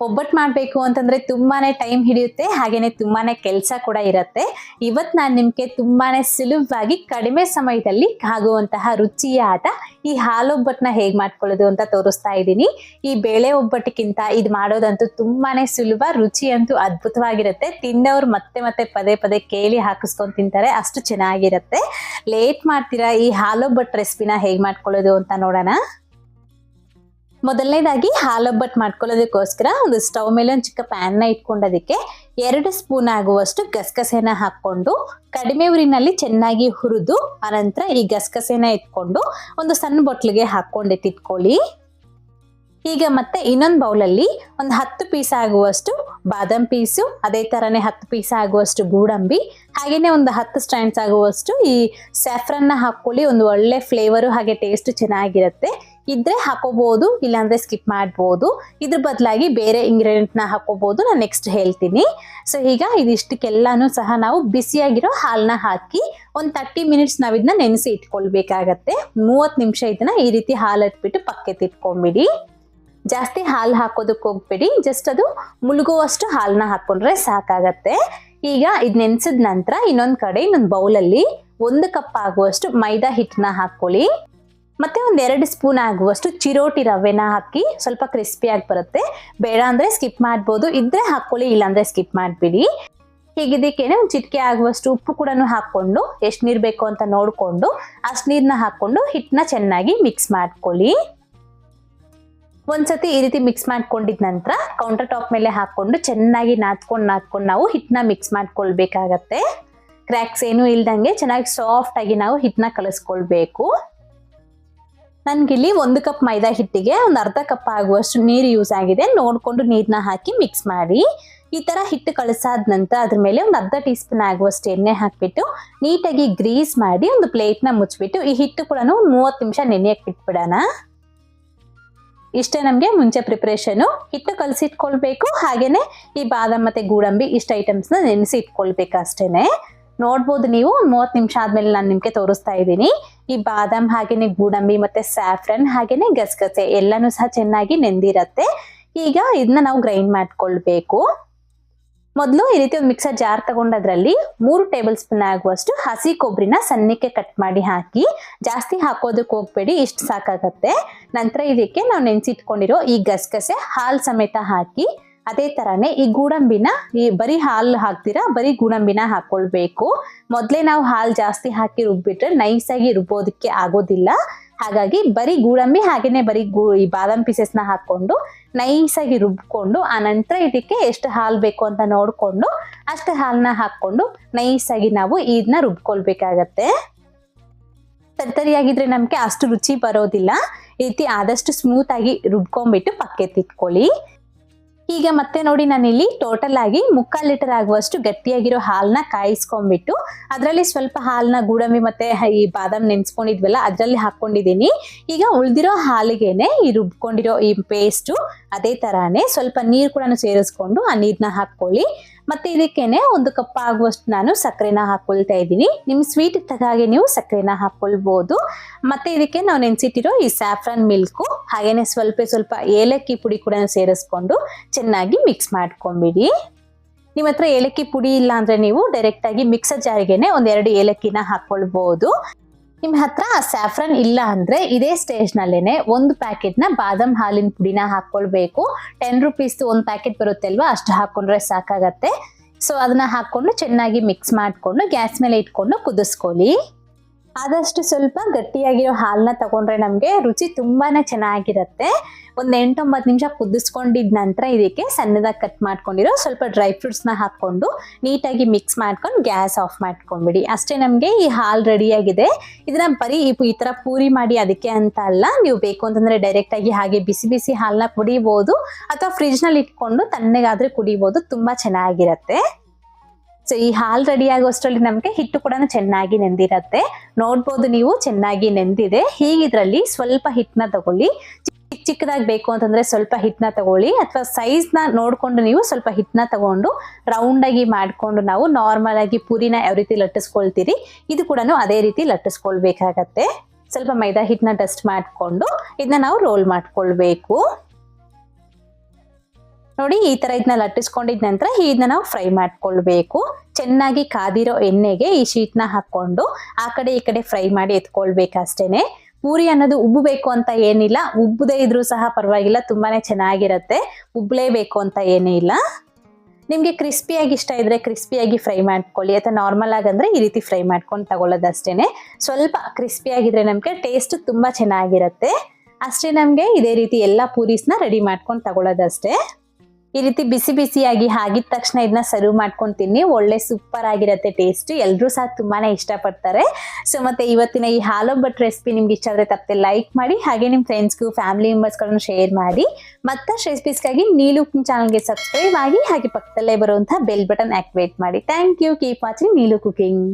ಒಬ್ಬಟ್ಟು ಮಾಡಬೇಕು ಅಂತಂದ್ರೆ ತುಂಬಾನೇ ಟೈಮ್ ಹಿಡಿಯುತ್ತೆ, ಹಾಗೇನೆ ತುಂಬಾನೇ ಕೆಲಸ ಕೂಡ ಇರುತ್ತೆ. ಇವತ್ತು ನಾನು ನಿಮಗೆ ತುಂಬಾನೇ ಸುಲಭವಾಗಿ ಕಡಿಮೆ ಸಮಯದಲ್ಲಿ ಆಗುವಂತಹ ರುಚಿಯ ಆಟ ಈ ಹಾಲೊಬ್ಬಟ್ಟನ್ನ ಹೇಗೆ ಮಾಡ್ಕೊಳ್ಳೋದು ಅಂತ ತೋರಿಸ್ತಾ ಇದ್ದೀನಿ. ಈ ಬೇಳೆ ಒಬ್ಬಟ್ಟಿಗಿಂತ ಇದು ಮಾಡೋದಂತೂ ತುಂಬಾನೇ ಸುಲಭ, ರುಚಿ ಅಂತೂ ಅದ್ಭುತವಾಗಿರುತ್ತೆ. ತಿನ್ನೋರು ಮತ್ತೆ ಮತ್ತೆ ಪದೇ ಪದೇ ಕೇಳಿ ಹಾಕಿಸ್ಕೊಂಡು ತಿಂತಾರೆ, ಅಷ್ಟು ಚೆನ್ನಾಗಿರುತ್ತೆ. ಲೇಟ್ ಮಾಡ್ತೀರಾ ಈ ಹಾಲೊಬ್ಬಟ್ಟು ರೆಸಿಪಿನ ಹೇಗೆ ಮಾಡ್ಕೊಳ್ಳೋದು ಅಂತ ನೋಡೋಣ. ಮೊದಲನೇದಾಗಿ ಹಾಲೊಬ್ಬಟ್ಟು ಮಾಡ್ಕೊಳ್ಳೋದಕ್ಕೋಸ್ಕರ ಒಂದು ಸ್ಟವ್ ಮೇಲೆ ಒಂದು ಚಿಕ್ಕ ಪ್ಯಾನ್ನ ಇಟ್ಕೊಂಡೋದಕ್ಕೆ ಎರಡು ಸ್ಪೂನ್ ಆಗುವಷ್ಟು ಗಸಗಸೆನ ಹಾಕ್ಕೊಂಡು ಕಡಿಮೆ ಉರಿನಲ್ಲಿ ಚೆನ್ನಾಗಿ ಹುರಿದು ಆನಂತರ ಈ ಗಸಗಸೆನ ಇಟ್ಕೊಂಡು ಒಂದು ಸಣ್ಣ ಬೊಟ್ಲಿಗೆ ಹಾಕ್ಕೊಂಡೆತ್ತಿಟ್ಕೊಳ್ಳಿ ಈಗ ಮತ್ತೆ ಇನ್ನೊಂದು ಬೌಲಲ್ಲಿ ಒಂದು ಹತ್ತು ಪೀಸ್ ಆಗುವಷ್ಟು ಬಾದಾಮ್ ಪೀಸು, ಅದೇ ಥರನೇ ಹತ್ತು ಪೀಸ್ ಆಗುವಷ್ಟು ಗೋಡಂಬಿ ಹಾಗೆಯೇ ಒಂದು ಹತ್ತು ಸ್ಟ್ಯಾಂಡ್ಸ್ ಆಗುವಷ್ಟು ಈ ಸ್ಯಾಫ್ರನ್ನ ಹಾಕ್ಕೊಳ್ಳಿ, ಒಂದು ಒಳ್ಳೆ ಫ್ಲೇವರು ಹಾಗೆ ಟೇಸ್ಟ್ ಚೆನ್ನಾಗಿರುತ್ತೆ. ಇದ್ರೆ ಹಾಕೋಬಹುದು ಇಲ್ಲಾಂದ್ರೆ ಸ್ಕಿಪ್ ಮಾಡ್ಬೋದು. ಇದ್ರ ಬದಲಾಗಿ ಬೇರೆ ಇಂಗ್ರೀಡಿಯೆಂಟ್ನ ಹಾಕೋಬಹುದು ನಾನು ನೆಕ್ಸ್ಟ್ ಹೇಳ್ತೀನಿ. ಸೊ ಈಗ ಇದಿಷ್ಟಕ್ಕೆಲ್ಲಾನು ಸಹ ನಾವು ಬಿಸಿಯಾಗಿರೋ ಹಾಲನ್ನ ಹಾಕಿ ಒಂದು ತರ್ಟಿ ಮಿನಿಟ್ಸ್ ನಾವು ಇದನ್ನ ನೆನೆಸಿ ಇಟ್ಕೊಳ್ಬೇಕಾಗತ್ತೆ. ಮೂವತ್ತು ನಿಮಿಷ ಇದನ್ನ ಈ ರೀತಿ ಹಾಲು ಇಟ್ಬಿಟ್ಟು ಪಕ್ಕೆ ತಿಟ್ಕೊಂಬಿಡಿ ಜಾಸ್ತಿ ಹಾಲು ಹಾಕೋದಕ್ಕೆ ಹೋಗ್ಬೇಡಿ ಜಸ್ಟ್ ಅದು ಮುಳುಗುವಷ್ಟು ಹಾಲನ್ನ ಹಾಕೊಂಡ್ರೆ ಸಾಕಾಗತ್ತೆ. ಈಗ ಇದು ನೆನೆಸಿದ ನಂತರ ಇನ್ನೊಂದು ಕಡೆ ಇನ್ನೊಂದು ಬೌಲಲ್ಲಿ ಒಂದು ಕಪ್ ಆಗುವಷ್ಟು ಮೈದಾ ಹಿಟ್ಟನ್ನ ಹಾಕೊಳ್ಳಿ ಮತ್ತೆ ಒಂದೆರಡು ಸ್ಪೂನ್ ಆಗುವಷ್ಟು ಚಿರೋಟಿ ರವೆನ ಹಾಕಿ ಸ್ವಲ್ಪ ಕ್ರಿಸ್ಪಿಯಾಗಿ ಬರುತ್ತೆ. ಬೇಡ ಅಂದ್ರೆ ಸ್ಕಿಪ್ ಮಾಡ್ಬೋದು, ಇದ್ರೆ ಹಾಕೊಳ್ಳಿ, ಇಲ್ಲಾಂದ್ರೆ ಸ್ಕಿಪ್ ಮಾಡ್ಬಿಡಿ. ಹೀಗಿದ್ದಕ್ಕೇನೆ ಒಂದು ಚಿಟಿಕೆ ಆಗುವಷ್ಟು ಉಪ್ಪು ಕೂಡ ಹಾಕೊಂಡು ಎಷ್ಟು ನೀರು ಬೇಕು ಅಂತ ನೋಡಿಕೊಂಡು, ಅಷ್ಟು ನೀರನ್ನ ಹಾಕ್ಕೊಂಡು ಹಿಟ್ಟನ್ನ ಚೆನ್ನಾಗಿ ಮಿಕ್ಸ್ ಮಾಡ್ಕೊಳ್ಳಿ. ಒಂದ್ಸತಿ ಈ ರೀತಿ ಮಿಕ್ಸ್ ಮಾಡ್ಕೊಂಡಿದ ನಂತರ ಕೌಂಟರ್ ಟಾಪ್ ಮೇಲೆ ಹಾಕ್ಕೊಂಡು ಚೆನ್ನಾಗಿ ನಾದ್ಕೊಂಡು ನಾದ್ಕೊಂಡು ನಾವು ಹಿಟ್ಟನ್ನ ಮಿಕ್ಸ್ ಮಾಡ್ಕೊಳ್ಬೇಕಾಗತ್ತೆ. ಕ್ರ್ಯಾಕ್ಸ್ ಏನೂ ಇಲ್ದಂಗೆ ಚೆನ್ನಾಗಿ ಸಾಫ್ಟ್ ಆಗಿ ನಾವು ಹಿಟ್ಟನ್ನ ಕಲಿಸ್ಕೊಳ್ಬೇಕು. ನನ್ಗಿಲ್ಲಿ ಒಂದು ಕಪ್ ಮೈದಾ ಹಿಟ್ಟಿಗೆ ಒಂದು ಅರ್ಧ ಕಪ್ ಆಗುವಷ್ಟು ನೀರು ಯೂಸ್ ಆಗಿದೆ. ನೋಡ್ಕೊಂಡು ನೀರನ್ನ ಹಾಕಿ ಮಿಕ್ಸ್ ಮಾಡಿ. ಈ ತರ ಹಿಟ್ಟು ಕಳಿಸಾದ ನಂತರ ಅದ್ರ ಮೇಲೆ ಒಂದು ಅರ್ಧ ಟೀ ಸ್ಪೂನ್ ಆಗುವಷ್ಟು ಎಣ್ಣೆ ಹಾಕಿಬಿಟ್ಟು ನೀಟಾಗಿ ಗ್ರೀಸ್ ಮಾಡಿ ಒಂದು ಪ್ಲೇಟ್ನ ಮುಚ್ಚಿಬಿಟ್ಟು ಈ ಹಿಟ್ಟು ಕೂಡ ಮೂವತ್ತು ನಿಮಿಷ ನೆನೆಯಕ್ಕೆ ಬಿಟ್ಬಿಡೋಣ. ಇಷ್ಟೇ ನಮಗೆ ಮುಂಚೆ ಪ್ರಿಪ್ರೇಷನು ಹಿಟ್ಟು ಕಲಸಿಟ್ಕೊಳ್ಬೇಕು ಹಾಗೇನೆ ಈ ಬಾದಾಮ್ ಮತ್ತು ಗೋಡಂಬಿ ಇಷ್ಟ ಐಟಮ್ಸ್ನ ನೆನೆಸಿ ಇಟ್ಕೊಳ್ಬೇಕು ಅಷ್ಟೇನೆ. ನೋಡ್ಬೋದು ನೀವು. ಮೂವತ್ತು ನಿಮಿಷ ಆದ್ಮೇಲೆ ನಾನು ನಿಮಗೆ ತೋರಿಸ್ತಾ ಇದ್ದೀನಿ. ಈ ಬಾದಾಮ್ ಹಾಗೇನೆ ಗೂಡಂಬಿ ಮತ್ತೆ ಸ್ಯಾಫ್ರನ್ ಹಾಗೇನೆ ಗಸಗಸೆ ಎಲ್ಲನೂ ಸಹ ಚೆನ್ನಾಗಿ ನೆಂದಿರತ್ತೆ. ಈಗ ಇದನ್ನ ನಾವು ಗ್ರೈಂಡ್ ಮಾಡ್ಕೊಳ್ಬೇಕು. ಮೊದಲು ಈ ರೀತಿ ಒಂದು ಮಿಕ್ಸರ್ ಜಾರ್ ತಗೊಂಡದ್ರಲ್ಲಿ ಮೂರು ಟೇಬಲ್ ಸ್ಪೂನ್ ಆಗುವಷ್ಟು ಹಸಿ ಕೊಬ್ಬರಿನ ಸಣ್ಣಕ್ಕೆ ಕಟ್ ಮಾಡಿ ಹಾಕಿ ಜಾಸ್ತಿ ಹಾಕೋದಕ್ಕೆ ಹೋಗ್ಬೇಡಿ, ಇಷ್ಟು ಸಾಕಾಗತ್ತೆ. ನಂತರ ಇದಕ್ಕೆ ನಾವು ನೆನೆಸಿಟ್ಕೊಂಡಿರೋ ಈ ಗಸಗಸೆ ಹಾಲು ಸಮೇತ ಹಾಕಿ ಅದೇ ತರಾನೇ ಈ ಗೋಡಂಬಿನ ಈ ಬರೀ ಹಾಲು ಹಾಕ್ತೀರಾ? ಬರೀ ಗೋಡಂಬಿನ ಹಾಕೊಳ್ಬೇಕು. ಮೊದಲೇ ನಾವು ಹಾಲು ಜಾಸ್ತಿ ಹಾಕಿ ರುಬ್ಬಿಟ್ರೆ ಆಗಿ ರುಬ್ಬೋದಕ್ಕೆ ಆಗೋದಿಲ್ಲ. ಹಾಗಾಗಿ ಬರೀ ಗೋಡಂಬಿ ಹಾಗೇನೆ ಬರೀ ಗೂ, ಈ ಬಾದಾಮ್ ಪೀಸಸ್ನ ಹಾಕೊಂಡು ಆಗಿ ರುಬ್ಕೊಂಡು, ಆ ನಂತರ ಇದಕ್ಕೆ ಎಷ್ಟು ಹಾಲು ಬೇಕು ಅಂತ ನೋಡಿಕೊಂಡು, ಅಷ್ಟು ಹಾಲನ್ನ ಹಾಕ್ಕೊಂಡು ಆಗಿ ನಾವು ಇದನ್ನ ರುಬ್ಕೊಳ್ಬೇಕಾಗತ್ತೆ. ತರ್ತರಿಯಾಗಿದ್ರೆ ನಮಗೆ ಅಷ್ಟು ರುಚಿ ಬರೋದಿಲ್ಲ. ಈ ರೀತಿ ಆದಷ್ಟು ಸ್ಮೂತ್ ಆಗಿ ರುಬ್ಕೊಂಡ್ಬಿಟ್ಟು ಪಕ್ಕೆತ್ತಿಟ್ಕೊಳ್ಳಿ ಈಗ ಮತ್ತೆ ನೋಡಿ ನಾನಿಲ್ಲಿ ಟೋಟಲ್ ಆಗಿ ಮುಕ್ಕಾಲು ಲೀಟರ್ ಆಗುವಷ್ಟು ಗಟ್ಟಿಯಾಗಿರೋ ಹಾಲನ್ನ ಕಾಯಿಸ್ಕೊಂಡ್ಬಿಟ್ಟು ಅದರಲ್ಲಿ ಸ್ವಲ್ಪ ಹಾಲನ್ನ ಗೂಡಂಬಿ ಮತ್ತೆ ಈ ಬಾದಾಮಿ ನೆನ್ಸ್ಕೊಂಡಿದ್ವಲ್ಲ ಅದರಲ್ಲಿ ಹಾಕೊಂಡಿದ್ದೀನಿ ಈಗ ಉಳಿದಿರೋ ಹಾಲಿಗೆನೆ ಈ ರುಬ್ಕೊಂಡಿರೋ ಈ ಪೇಸ್ಟು ಅದೇ ತರಾನೇ ಸ್ವಲ್ಪ ನೀರು ಕೂಡ ಸೇರಿಸ್ಕೊಂಡು ಆ ನೀರನ್ನ ಹಾಕ್ಕೊಳ್ಳಿ. ಮತ್ತೆ ಇದಕ್ಕೇನೆ ಒಂದು ಕಪ್ ಆಗುವಷ್ಟು ನಾನು ಸಕ್ಕರೆನ ಹಾಕೊಳ್ತಾ ಇದ್ದೀನಿ. ನಿಮ್ಮ ಸ್ವೀಟ್ ತಗಾಗೆ ನೀವು ಸಕ್ಕರೆನ ಹಾಕೊಳ್ಬೋದು. ಮತ್ತೆ ಇದಕ್ಕೆ ನಾವು ನೆನೆಸಿಟ್ಟಿರೋ ಈ ಸ್ಯಾಫ್ರನ್ ಮಿಲ್ಕು ಹಾಗೇನೆ ಸ್ವಲ್ಪ ಸ್ವಲ್ಪ ಏಲಕ್ಕಿ ಪುಡಿ ಕೂಡ ಸೇರಿಸ್ಕೊಂಡು ಚೆನ್ನಾಗಿ ಮಿಕ್ಸ್ ಮಾಡ್ಕೊಂಬಿಡಿ. ನಿಮ್ಮ ಹತ್ರ ಏಲಕ್ಕಿ ಪುಡಿ ಇಲ್ಲ ಅಂದ್ರೆ ನೀವು ಡೈರೆಕ್ಟ್ ಆಗಿ ಮಿಕ್ಸರ್ ಜಾರಿಗೆನೆ ಒಂದೆರಡು ಏಲಕ್ಕಿನ ಹಾಕೊಳ್ಬಹುದು ನಿಮ್ಮ ಹತ್ರ ಸ್ಯಾಫ್ರನ್ ಇಲ್ಲ ಅಂದ್ರೆ ಇದೇ ಸ್ಟೇಜ್ ನಲ್ಲೇನೆ ಒಂದು ಪ್ಯಾಕೆಟ್ನ ಬಾದಾಮ್ ಹಾಲಿನ ಪುಡಿನ ಹಾಕೊಳ್ಬೇಕು. ಟೆನ್ ರುಪೀಸ್ ಒಂದು ಪ್ಯಾಕೆಟ್ ಬರುತ್ತೆ ಅಲ್ವಾ ಅಷ್ಟು ಹಾಕೊಂಡ್ರೆ ಸಾಕಾಗತ್ತೆ. ಸೊ ಅದನ್ನ ಹಾಕೊಂಡು ಚೆನ್ನಾಗಿ ಮಿಕ್ಸ್ ಮಾಡಿಕೊಂಡು ಗ್ಯಾಸ್ ಮೇಲೆ ಇಟ್ಕೊಂಡು ಕುದಿಸ್ಕೊಳ್ಳಿ. ಆದಷ್ಟು ಸ್ವಲ್ಪ ಗಟ್ಟಿಯಾಗಿರೋ ಹಾಲನ್ನ ತಗೊಂಡ್ರೆ ನಮಗೆ ರುಚಿ ತುಂಬಾ ಚೆನ್ನಾಗಿರುತ್ತೆ. ಒಂದು ಎಂಟೊಂಬತ್ತು ನಿಮಿಷ ಕುದಿಸ್ಕೊಂಡಿದ ನಂತರ ಇದಕ್ಕೆ ಸಣ್ಣದಾಗಿ ಕಟ್ ಮಾಡ್ಕೊಂಡಿರೋ ಸ್ವಲ್ಪ ಡ್ರೈ ಫ್ರೂಟ್ಸ್ನ ಹಾಕ್ಕೊಂಡು ನೀಟಾಗಿ ಮಿಕ್ಸ್ ಮಾಡ್ಕೊಂಡು ಗ್ಯಾಸ್ ಆಫ್ ಮಾಡ್ಕೊಂಬಿಡಿ. ಅಷ್ಟೇ ನಮಗೆ ಈ ಹಾಲು ರೆಡಿಯಾಗಿದೆ ಇದನ್ನ ಬರೀ ಈ ಥರ ಪೂರಿ ಮಾಡಿ ಅದಕ್ಕೆ ಅಂತ ಅಲ್ಲ, ನೀವು ಬೇಕು ಅಂತಂದರೆ ಡೈರೆಕ್ಟಾಗಿ ಹಾಗೆ ಬಿಸಿ ಬಿಸಿ ಹಾಲನ್ನ ಕುಡಿಬೋದು, ಅಥವಾ ಫ್ರಿಜ್ನಲ್ಲಿ ಇಟ್ಕೊಂಡು ತಣ್ಣಗಾದರೆ ಕುಡಿಬೋದು, ತುಂಬ ಚೆನ್ನಾಗಿರತ್ತೆ. ಸೊ ಈ ಹಾಲ್ ರೆಡಿ ಆಗೋಷ್ಟರಲ್ಲಿ ನಮಗೆ ಹಿಟ್ಟು ಕೂಡ ಚೆನ್ನಾಗಿ ನೆಂದಿರತ್ತೆ. ನೋಡ್ಬೋದು ನೀವು, ಚೆನ್ನಾಗಿ ನೆಂದಿದೆ. ಹೀಗಿದ್ರಲ್ಲಿ ಸ್ವಲ್ಪ ಹಿಟ್ಟನ್ನ ತಗೊಳ್ಳಿ. ಚಿಕ್ಕ ಚಿಕ್ಕದಾಗಿ ಬೇಕು ಅಂತಂದ್ರೆ ಸ್ವಲ್ಪ ಹಿಟ್ಟನ್ನ ತಗೊಳ್ಳಿ. ಅಥವಾ ಸೈಜ್ನ ನೋಡ್ಕೊಂಡು ನೀವು ಸ್ವಲ್ಪ ಹಿಟ್ಟನ್ನ ತಗೊಂಡು ರೌಂಡ್ ಆಗಿ ಮಾಡ್ಕೊಂಡು ನಾವು ನಾರ್ಮಲ್ ಆಗಿ ಪೂರಿನ ಯಾವ ರೀತಿ ಲಟ್ಟಿಸ್ಕೊಳ್ತೀರಿ, ಇದು ಕೂಡ ಅದೇ ರೀತಿ ಲಟ್ಟಿಸ್ಕೊಳ್ಬೇಕಾಗತ್ತೆ. ಸ್ವಲ್ಪ ಮೈದಾ ಹಿಟ್ಟನ್ನ ಡಸ್ಟ್ ಮಾಡಿಕೊಂಡು, ಇದನ್ನ ನಾವು ರೋಲ್ ಮಾಡ್ಕೊಳ್ಬೇಕು. ನೋಡಿ ಈ ತರ ಇದನ್ನ ಲಟ್ಟಿಸ್ಕೊಂಡಿದ ನಂತರ ಇದನ್ನ ನಾವು ಫ್ರೈ ಮಾಡ್ಕೊಳ್ಬೇಕು. ಚೆನ್ನಾಗಿ ಕಾದಿರೋ ಎಣ್ಣೆಗೆ ಈ ಶೀಟ್ನ ಹಾಕೊಂಡು ಆ ಕಡೆ ಈ ಕಡೆ ಫ್ರೈ ಮಾಡಿ ಎತ್ಕೊಳ್ಬೇಕು ಅಷ್ಟೇನೆ. ಪೂರಿ ಅನ್ನೋದು ಉಬ್ಬಬೇಕು ಅಂತ ಏನಿಲ್ಲ. ಉಬ್ಬದೇ ಇದ್ರೂ ಸಹ ಪರವಾಗಿಲ್ಲ, ತುಂಬಾನೇ ಚೆನ್ನಾಗಿರತ್ತೆ. ಉಬ್ಬಲೇಬೇಕು ಅಂತ ಏನೇ ಇಲ್ಲ. ನಿಮಗೆ ಕ್ರಿಸ್ಪಿಯಾಗಿ ಇಷ್ಟ ಇದ್ರೆ ಕ್ರಿಸ್ಪಿಯಾಗಿ ಫ್ರೈ ಮಾಡ್ಕೊಳ್ಳಿ. ಅಥವಾ ನಾರ್ಮಲ್ ಆಗಂದ್ರೆ ಈ ರೀತಿ ಫ್ರೈ ಮಾಡ್ಕೊಂಡು ತಗೊಳ್ಳೋದಷ್ಟೇನೆ ಸ್ವಲ್ಪ ಕ್ರಿಸ್ಪಿಯಾಗಿದ್ರೆ ನಮಗೆ ಟೇಸ್ಟ್ ತುಂಬಾ ಚೆನ್ನಾಗಿರುತ್ತೆ. ಅಷ್ಟೇ ನಮಗೆ ಇದೇ ರೀತಿ ಎಲ್ಲ ಪೂರೀಸ್ನ ರೆಡಿ ಮಾಡ್ಕೊಂಡು ತಗೊಳ್ಳೋದಷ್ಟೇ ಈ ರೀತಿ ಬಿಸಿ ಬಿಸಿಯಾಗಿ ಆಗಿದ ತಕ್ಷಣ ಇದನ್ನ ಸರ್ವ್ ಮಾಡ್ಕೊಂಡು ತಿನ್ನಿ ಒಳ್ಳೆ ಸೂಪರ್ ಆಗಿರತ್ತೆ ಟೇಸ್ಟ್ ಎಲ್ಲರೂ ಸಹ ತುಂಬಾನೇ ಇಷ್ಟಪಡ್ತಾರೆ. ಸೊ ಮತ್ತೆ ಇವತ್ತಿನ ಈ ಹಾಲೊಬ್ಬಟ್ ರೆಸಿಪಿ ನಿಮ್ಗೆ ಇಷ್ಟ ಆದ್ರೆ ತಪ್ಪದೆ ಲೈಕ್ ಮಾಡಿ, ಹಾಗೆ ನಿಮ್ಮ ಫ್ರೆಂಡ್ಸ್ಗೂ ಫ್ಯಾಮಿಲಿ ಮೆಂಬರ್ಸ್ಗಳನ್ನು ಶೇರ್ ಮಾಡಿ. ಮತ್ತಷ್ಟು ರೆಸಿಪೀಸ್ಗಾಗಿ ನೀಲು ಚಾನಲ್ಗೆ ಸಬ್ಸ್ಕ್ರೈಬ್ ಆಗಿ, ಹಾಗೆ ಪಕ್ಕದಲ್ಲೇ ಬರುವಂತಹ ಬೆಲ್ ಬಟನ್ ಆಕ್ಟಿವೇಟ್ ಮಾಡಿ. Thank you keep watching Neelu cooking.